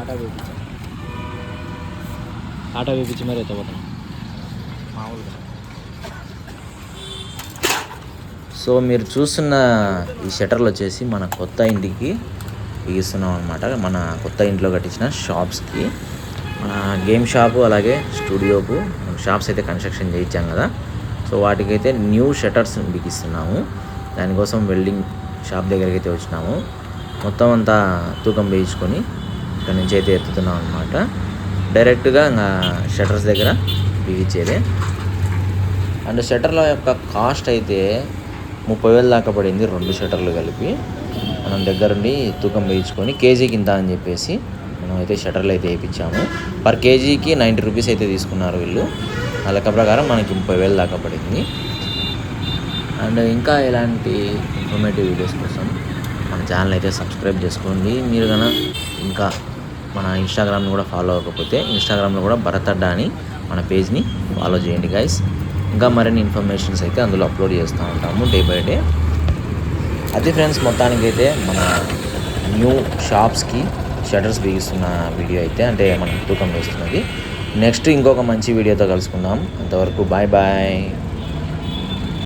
Auto వేపించాం auto వేపించి మరి ఎత్తపోతున్నాం మామూలుగా. So మీరు చూస్తున్న ఈ షటర్లు వచ్చేసి మన కొత్త ఇంటికి బిగిస్తున్నాం అనమాట మన కొత్త ఇంట్లో కట్టించిన షాప్స్కి. మన గేమ్ షాపు అలాగే స్టూడియోకు షాప్స్ అయితే కన్స్ట్రక్షన్ చేయించాం కదా. సో వాటికైతే న్యూ షటర్స్ బిగిస్తున్నాము దానికోసం వెల్డింగ్ షాప్ దగ్గరికి అయితే వచ్చినాము. మొత్తం అంతా తూకం వేయించుకొని ఇక్కడ నుంచి అయితే ఎత్తుతున్నాం అనమాట డైరెక్ట్గా ఇంకా షటర్స్ దగ్గర బిగించేది. అండ్ షటర్ల యొక్క కాస్ట్ అయితే ముప్పై వేలు దాకా పడింది రెండు షటర్లు కలిపి. మనం దగ్గరుండి తూకం వేయించుకొని కేజీకి ఇంత అని చెప్పేసి మనం అయితే షటర్లు అయితే వేయించాము. పర్ కేజీకి నైంటీ రూపీస్ అయితే తీసుకున్నారు వీళ్ళు. ఆ లెక్క ప్రకారం మనకి ముప్పై వేలు దాకా పడింది. అండ్ ఇంకా ఇలాంటి ఇన్ఫర్మేటివ్ వీడియోస్ కోసం మన ఛానల్ అయితే సబ్స్క్రైబ్ చేసుకోండి. మీరు కనుక ఇంకా మన ఇన్స్టాగ్రామ్ని కూడా ఫాలో అవ్వకపోతే ఇన్స్టాగ్రామ్లో కూడా భరత్ అడ్డా అని మన పేజ్ని ఫాలో చేయండి గైస్ ఇంకా మరిన్ని ఇన్ఫర్మేషన్స్ అయితే అందులో అప్లోడ్ చేస్తూ ఉంటాము డే బై డే అది ఫ్రెండ్స్ మొత్తానికి అయితే మన న్యూ షాప్స్కి షటర్స్ బిగిస్తున్న వీడియో అయితే అంటే మనం తూకం వేస్తున్నది నెక్స్ట్ ఇంకొక మంచి వీడియోతో కలుసుకుందాం. అంతవరకు బాయ్ బాయ్